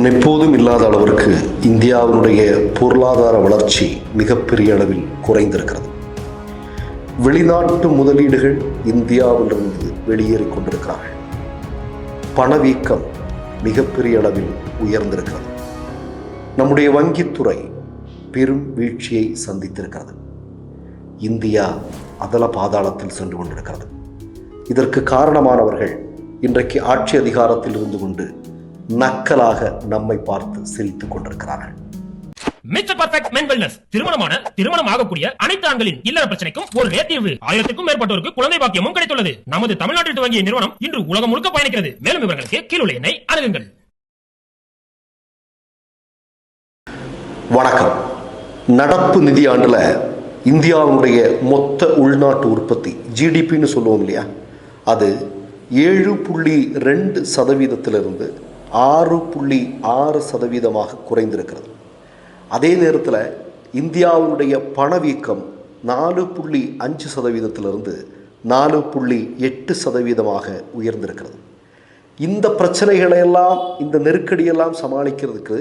முன்னெப்போதும் இல்லாத அளவிற்கு இந்தியாவினுடைய பொருளாதார வளர்ச்சி மிகப்பெரிய அளவில் குறைந்திருக்கிறது. வெளிநாட்டு முதலீடுகள் இந்தியாவிலிருந்து வெளியேறிக் கொண்டிருக்கிறார்கள். பணவீக்கம் மிகப்பெரிய அளவில் உயர்ந்திருக்கிறது. நம்முடைய வங்கித்துறை பெரும் வீழ்ச்சியை சந்தித்திருக்கிறது. இந்தியா அதல பாதாளத்தில் சென்று கொண்டிருக்கிறது. இதற்கு காரணமானவர்கள் இன்றைக்கு ஆட்சி அதிகாரத்தில் இருந்து கொண்டு நக்கலாக நம்மை பார்த்து சிரித்துக் கொண்டிருக்கிறார்கள். மிஸ்டர் பர்ஃபெக்ட் மென் வெல்னஸ் திருமணமான திருமணம் ஆகக்கூடிய அனைத்து ஆண்களின் இல்லற பிரச்சனைக்கும் ஒரு தீர்வு. ஆயிரத்துக்கும் மேற்பட்டோருக்கு குழந்தை பாக்கியமும் கிடைத்துள்ளது. நமது தமிழ்நாட்டில் துவங்கிய நிறுவனம் இன்று உலகம் முழுக்க பயணிக்கிறது. மேலும் விவரங்களுக்கு கீழுள்ள எண்ணை அணுகுங்கள். வணக்கம். நடப்பு நிதியாண்டுல இந்தியாவுடைய மொத்த உள்நாட்டு உற்பத்தி ஜிடிபின்னு சொல்லுவோம் இல்லையா? அது ஏழு புள்ளி ரெண்டு சதவீதத்திலிருந்து ஆறு புள்ளி ஆறு சதவீதமாக குறைந்திருக்கிறது. அதே நேரத்தில் இந்தியாவுடைய பணவீக்கம் நாலு புள்ளி அஞ்சு சதவீதத்திலிருந்து நாலு புள்ளி எட்டு சதவீதமாக உயர்ந்திருக்கிறது. இந்த பிரச்சனைகளை எல்லாம் இந்த நெருக்கடியெல்லாம் சமாளிக்கிறதுக்கு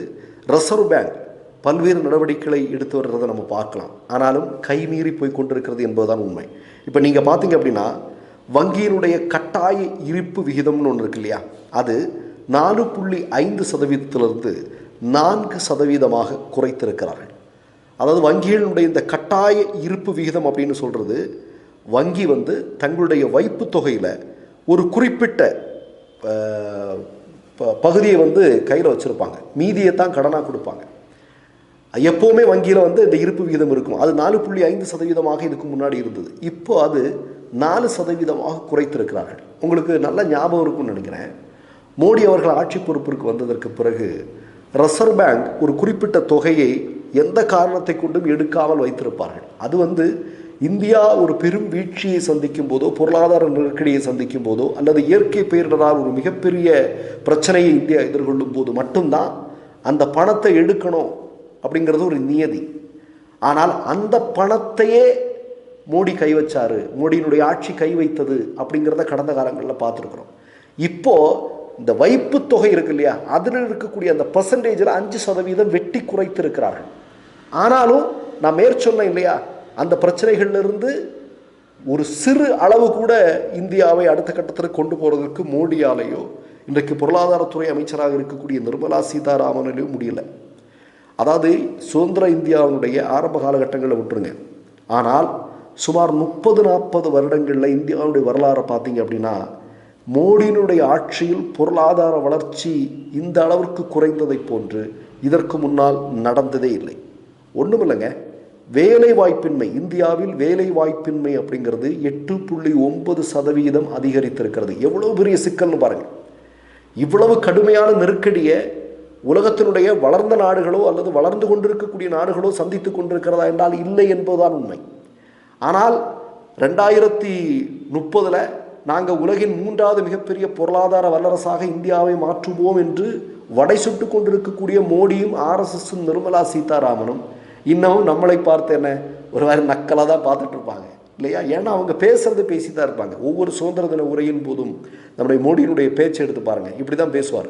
ரிசர்வ் பேங்க் பல்வேறு நடவடிக்கைகளை எடுத்து வர்றதை நம்ம பார்க்கலாம். ஆனாலும் கைமீறி போய் கொண்டிருக்கிறது என்பதுதான் உண்மை. இப்போ நீங்கள் பார்த்தீங்க அப்படின்னா வங்கியினுடைய கட்டாய இருப்பு விகிதம்னு ஒன்று இருக்கு இல்லையா? அது நாலு புள்ளி ஐந்து சதவீதத்திலிருந்து நான்கு சதவீதமாக குறைத்திருக்கிறார்கள். அதாவது வங்கிகளினுடைய இந்த கட்டாய இருப்பு விகிதம் அப்படின்னு சொல்கிறது வங்கி வந்து தங்களுடைய வைப்பு தொகையில் ஒரு குறிப்பிட்ட ப- பகுதியை வந்து கையில் வச்சுருப்பாங்க. மீதியை தான் கடனாக கொடுப்பாங்க. எப்போவுமே வங்கியில் வந்து இந்த இருப்பு விகிதம் இருக்கும். அது நாலு புள்ளி ஐந்து சதவீதமாக இதுக்கு முன்னாடி இருந்தது. இப்போ அது நாலு சதவீதமாக குறைத்திருக்கிறார்கள். உங்களுக்கு நல்ல ஞாபகம் இருக்கும்னு நினைக்கிறேன். மோடி அவர்கள் ஆட்சி பொறுப்பிற்கு வந்ததற்கு பிறகு ரிசர்வ் பேங்க் ஒரு குறிப்பிட்ட தொகையை எந்த காரணத்தை கொண்டும் எடுக்காமல் வைத்திருப்பார்கள். அது வந்து இந்தியா ஒரு பெரும் வீழ்ச்சியை சந்திக்கும் போதோ பொருளாதார நெருக்கடியை சந்திக்கும் போதோ அல்லது இயற்கை பேரிடரால் ஒரு மிகப்பெரிய பிரச்சனையை இந்தியா எதிர்கொள்ளும் போது மட்டும்தான் அந்த பணத்தை எடுக்கணும் அப்படிங்கிறது ஒரு நியதி. ஆனால் அந்த பணத்தையே மோடி கை வச்சாரு. மோடியினுடைய ஆட்சி கை வைத்தது அப்படிங்கிறத கடந்த காலங்களில் பார்த்துருக்குறோம். இப்போது இந்த வைப்பு தொகை இருக்கு இல்லையா? அதில் இருக்கக்கூடிய அந்த பர்சன்டேஜில் அஞ்சு சதவீதம் வெட்டி குறைத்திருக்கிறார்கள். ஆனாலும் நான் மேற்சொன்னேன் இல்லையா? அந்த பிரச்சனைகள்ல இருந்து ஒரு சிறு அளவு கூட இந்தியாவை அடுத்த கட்டத்திற்கு கொண்டு போகிறதுக்கு மோடியாலேயோ இன்றைக்கு பொருளாதாரத்துறை அமைச்சராக இருக்கக்கூடிய நிர்மலா சீதாராமனாலேயோ முடியல. அதாவது சுதந்திர இந்தியாவினுடைய ஆரம்ப காலகட்டங்களில் விட்டுருங்க. ஆனால் சுமார் முப்பது நாற்பது வருடங்களில் இந்தியாவுடைய வரலாறை பார்த்தீங்க அப்படின்னா மோடியினுடைய ஆட்சியில் பொருளாதார வளர்ச்சி இந்த அளவிற்கு குறைந்ததைப் போன்று இதற்கு முன்னால் நடந்ததே இல்லை. ஒன்றும் இல்லைங்க வேலை வாய்ப்பின்மை இந்தியாவில் வேலை வாய்ப்பின்மை அப்படிங்கிறது எட்டு புள்ளி ஒன்பது சதவீதம் அதிகரித்திருக்கிறது. எவ்வளோ பெரிய சிக்கல்னு பாருங்கள் இவ்வளவு கடுமையான நெருக்கடியை உலகத்தினுடைய வளர்ந்த நாடுகளோ அல்லது வளர்ந்து கொண்டிருக்கக்கூடிய நாடுகளோ சந்தித்து கொண்டிருக்கிறதா என்றால் இல்லை என்பதுதான் உண்மை. ஆனால் ரெண்டாயிரத்தி முப்பதில் நாங்கள் உலகின் மூன்றாவது மிகப்பெரிய பொருளாதார வல்லரசாக இந்தியாவை மாற்றுவோம் என்று வடை சுட்டு கொண்டிருக்கக்கூடிய மோடியும் ஆர்எஸ்எஸும் நிர்மலா சீதாராமனும் இன்னமும் நம்மளை பார்த்து என்ன ஒரு மாதிரி நக்கலாக தான் பார்த்துட்டு இருப்பாங்க இல்லையா? ஏன்னா அவங்க பேசுறது பேசி தான் இருப்பாங்க. ஒவ்வொரு சுதந்திர தின உரையின் போதும் நம்முடைய மோடியினுடைய பேச்சை எடுத்து பாருங்கள் இப்படி தான் பேசுவார்.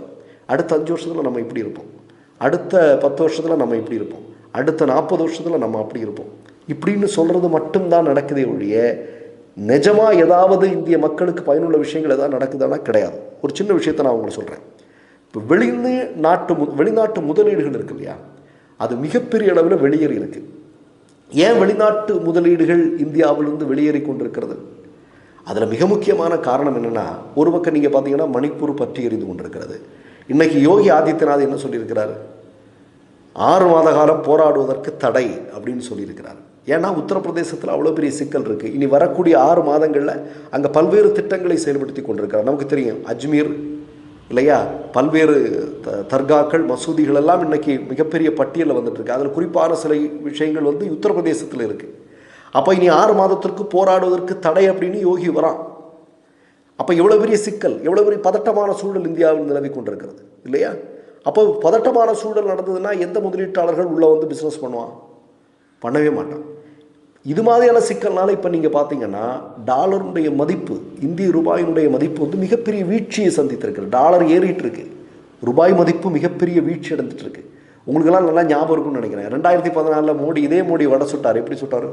அடுத்த அஞ்சு வருஷத்தில் நம்ம இப்படி இருப்போம். அடுத்த பத்து வருஷத்தில் நம்ம இப்படி இருப்போம். அடுத்த நாற்பது வருஷத்தில் நம்ம அப்படி இருப்போம். இப்படின்னு சொல்கிறது மட்டும்தான் நடக்குதே ஒழிய நிஜமாக ஏதாவது இந்திய மக்களுக்கு பயனுள்ள விஷயங்கள் எதாவது நடக்குதானா கிடையாது. ஒரு சின்ன விஷயத்தை நான் உங்களுக்கு சொல்கிறேன் இப்போ வெளிநு நாட்டு மு வெளிநாட்டு முதலீடுகள் இருக்கு இல்லையா? அது மிகப்பெரிய அளவில் வெளியேறி இருக்கு. ஏன் வெளிநாட்டு முதலீடுகள் இந்தியாவிலிருந்து வெளியேறி கொண்டிருக்கிறது? அதில் மிக முக்கியமான காரணம் என்னென்னா ஒரு பக்கம் நீங்கள் பார்த்தீங்கன்னா மணிப்பூர் பற்றி எரிந்து கொண்டிருக்கிறது. இன்னைக்கு யோகி ஆதித்யநாத் என்ன சொல்லியிருக்கிறாரு? ஆறு மாத காலம் போராடுவதற்கு தடை அப்படின்னு சொல்லியிருக்கிறார். ஏன்னா உத்தரப்பிரதேசத்தில் அவ்வளோ பெரிய சிக்கல் இருக்குது இனி வரக்கூடிய ஆறு மாதங்களில் அங்கே பல்வேறு திட்டங்களை செயல்படுத்தி கொண்டிருக்கிறார். நமக்கு தெரியும் அஜ்மீர் இல்லையா? பல்வேறு த- தர்காக்கள் மசூதிகள் எல்லாம் இன்னைக்கு மிகப்பெரிய பட்டியலில் வந்துட்டுருக்கு அதில் குறிப்பான சில விஷயங்கள் வந்து உத்தரப்பிரதேசத்தில் இருக்குது அப்போ இனி ஆறு மாதத்திற்கு போராடுவதற்கு தடை அப்படின்னு யோகி வரான். அப்போ எவ்வளோ பெரிய சிக்கல் எவ்வளோ பெரிய பதட்டமான சூழல் இந்தியாவில் நிலவி கொண்டிருக்கிறது இல்லையா? அப்போ பதட்டமான சூழல் நடந்ததுன்னா எந்த முதலீட்டாளர்கள் உள்ளே வந்து பிஸ்னஸ் பண்ணுவான்? பண்ணவே மாட்டான். இது மாதிரியான சிக்கல்னால இப்போ நீங்கள் பார்த்தீங்கன்னா டாலருடைய மதிப்பு இந்திய ரூபாயினுடைய மதிப்பு வந்து மிகப்பெரிய வீழ்ச்சியை சந்தித்திருக்கு. டாலர் ஏறிட்டு இருக்கு ரூபாய் மதிப்பு மிகப்பெரிய வீழ்ச்சி அடைஞ்சிட்ருக்கு உங்களுக்கெல்லாம் நல்லா ஞாபகம் இருக்கும்னு நினைக்கிறேன். ரெண்டாயிரத்தி பதினாலில் மோடி இதே மோடி வடை சுட்டார். எப்படி சுட்டார்?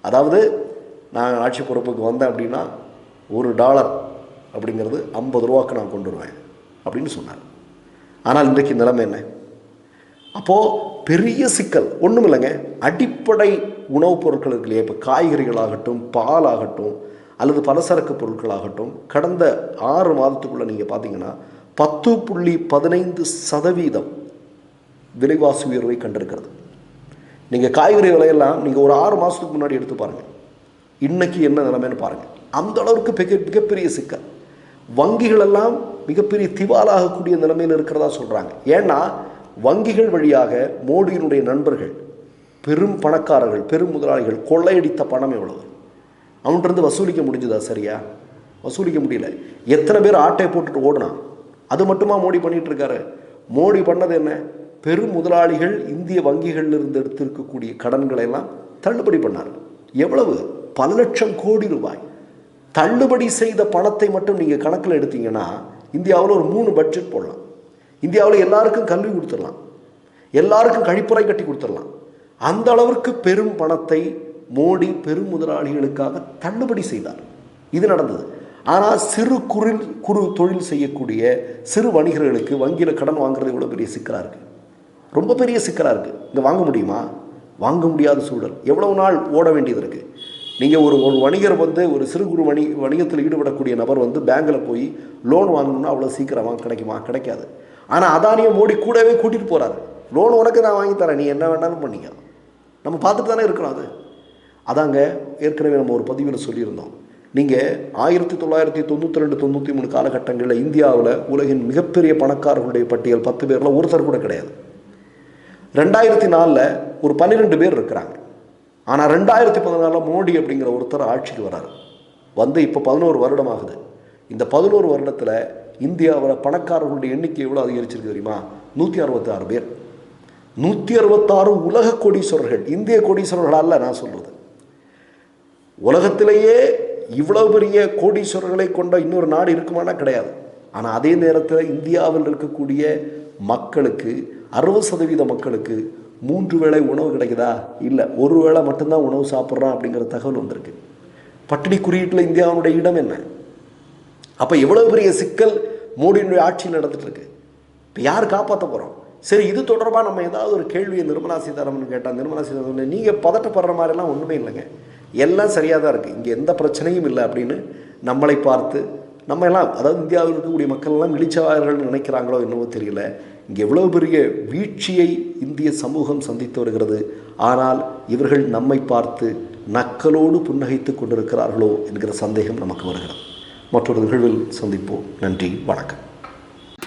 அதாவது நான் ஆட்சி பொறுப்புக்கு வந்தேன் அப்படின்னா ஒரு டாலர் அப்படிங்கிறது ஐம்பது ரூபாக்கு நான் கொண்டு வருவேன் அப்படின்னு சொன்னார். ஆனால் இன்றைக்கு நிலைமை என்ன? அப்போது பெரிய சிக்கல். ஒன்றும் இல்லைங்க அடிப்படை உணவுப் பொருட்கள் இருக்கு இல்லையா இப்போ காய்கறிகளாகட்டும் பாலாகட்டும் அல்லது பலசரக்கு பொருட்களாகட்டும் கடந்த ஆறு மாதத்துக்குள்ளே நீங்கள் பார்த்தீங்கன்னா பத்து புள்ளி பதினைந்து சதவீதம் விலைவாசி உயர்வை கண்டிருக்கிறது. நீங்கள் காய்கறி விலையெல்லாம் நீங்கள் ஒரு ஆறு மாதத்துக்கு முன்னாடி எடுத்து பாருங்கள் இன்றைக்கி என்ன நிலைமைன்னு பாருங்கள் அந்த அளவுக்கு மிக மிகப்பெரிய சிக்கல். வங்கிகளெல்லாம் மிகப்பெரிய திவாலாகக்கூடிய நிலைமையில் இருக்கிறதா சொல்கிறாங்க ஏன்னா வங்கிகள் வழியாக மோடியினுடைய நண்பர்கள் பெரும் பணக்காரர்கள் பெரும் முதலாளிகள் கொள்ளையடித்த பணம் எவ்வளவு? அவன்கிட்ட வசூலிக்க முடிஞ்சதா சரியா? வசூலிக்க முடியல. எத்தனை பேர் ஆட்டை போட்டுட்டு ஓடினான் அது மட்டுமா மோடி பண்ணிகிட்டு இருக்காரு மோடி பண்ணது என்ன? பெரும் முதலாளிகள் இந்திய வங்கிகளில் இருந்து எடுத்திருக்கக்கூடிய கடன்களை எல்லாம் தள்ளுபடி பண்ணார். எவ்வளவு? பல லட்சம் கோடி ரூபாய். தள்ளுபடி செய்த பணத்தை மட்டும் நீங்கள் கணக்கில் எடுத்தீங்கன்னா இந்தியாவில் ஒரு மூணு பட்ஜெட் போடலாம். இந்தியாவில் எல்லாருக்கும் கல்வி கொடுத்துடலாம். எல்லாருக்கும் கழிப்பறை கட்டி கொடுத்துடலாம். அந்த அளவிற்கு பெரும் பணத்தை மோடி பெரும் முதலாளிகளுக்காக தள்ளுபடி செய்தார். இது நடந்தது. ஆனால் சிறு குறு குறு தொழில் செய்யக்கூடிய சிறு வணிகர்களுக்கு வங்கியில் கடன் வாங்குறது இவ்வளோ பெரிய சிக்கலாக இருக்குது ரொம்ப பெரிய சிக்கலாக இருக்குது இங்கே வாங்க முடியுமா? வாங்க முடியாத சூழல். எவ்வளவு நாள் ஓட வேண்டியது இருக்குது நீங்கள் ஒரு ஒரு வணிகர் வந்து ஒரு சிறு குறு வணி வணிகத்தில் ஈடுபடக்கூடிய நபர் வந்து பேங்கில் போய் லோன் வாங்கணும்னா அவ்வளோ சீக்கிரமாக கிடைக்குமா? கிடைக்காது. ஆனால் அதானியை மோடி கூடவே கூட்டிகிட்டு போகிறாரு லோன் உனக்கு நான் வாங்கி தரேன். நீ என்ன வேணாலும் பண்ணிக்க. நம்ம பார்த்துட்டு தானே இருக்கிறோம் அது. அதாங்க ஏற்கனவே நம்ம ஒரு பதிவில் சொல்லியிருந்தோம். நீங்கள் ஆயிரத்தி தொள்ளாயிரத்தி தொண்ணூற்றி ரெண்டு தொண்ணூற்றி மூணு காலகட்டங்களில் இந்தியாவில் உலகின் மிகப்பெரிய பணக்காரர்களுடைய பட்டியல் பத்து பேரில் ஒருத்தர் கூட கிடையாது. ரெண்டாயிரத்தி நாலில் ஒரு பன்னிரெண்டு பேர் இருக்கிறாங்க. ஆனால் ரெண்டாயிரத்தி பதினாலில் மோடி அப்படிங்கிற ஒருத்தர் ஆட்சிக்கு வராரு. வந்து இப்போ பதினோரு வருடம் ஆகுது இந்த பதினோரு வருடத்தில் இந்தியாவில் பணக்காரர்களுடைய எண்ணிக்கை எவ்வளோ அதிகரிச்சிருக்கு தெரியுமா? நூற்றி அறுபத்தாறு பேர். நூற்றி அறுபத்தாறு உலக கோடீஸ்வரர்கள். இந்திய கோடீஸ்வரர்கள் அல்ல நான் சொல்கிறது உலகத்திலேயே இவ்வளவு பெரிய கோடீஸ்வரர்களை கொண்ட இன்னொரு நாடு இருக்குமானா கிடையாது. ஆனால் அதே நேரத்தில் இந்தியாவில் இருக்கக்கூடிய மக்களுக்கு அறுபது சதவீத மக்களுக்கு மூன்று வேளை உணவு கிடைக்குதா? இல்லை. ஒரு வேளை மட்டும்தான் உணவு சாப்பிட்றான் அப்படிங்கிற தகவல் வந்திருக்கு. பட்டினி குறியீட்டில் இந்தியாவுடைய இடம் என்ன? அப்போ எவ்வளோ பெரிய சிக்கல் மோடியினுடைய ஆட்சியில் நடந்துட்டு இருக்கு. இப்போ யார் காப்பாற்ற போகிறோம் சரி இது தொடர்பாக நம்ம ஏதாவது ஒரு கேள்வியை நிர்மலா சீதாராமன் கேட்டால் நிர்மலா சீதாராமன் நீங்கள் பதட்டப்படுற மாதிரிலாம் ஒன்றுமே இல்லைங்க. எல்லாம் சரியாக தான் இருக்குது இங்கே எந்த பிரச்சனையும் இல்லை அப்படின்னு நம்மளை பார்த்து நம்ம எல்லாம் அதாவது இந்தியாவில் இருக்கக்கூடிய மக்கள் எல்லாம் நினைக்கிறாங்களோ என்னவோ தெரியல. இங்கே எவ்வளோ பெரிய வீழ்ச்சியை இந்திய சமூகம் சந்தித்து வருகிறது. ஆனால் இவர்கள் நம்மை பார்த்து நக்கலோடு புன்னகைத்து கொண்டிருக்கிறார்களோ என்கிற சந்தேகம் நமக்கு வருகிறது. மற்றொரு நிகழ்வில் சந்திப்போம். நன்றி வணக்கம்.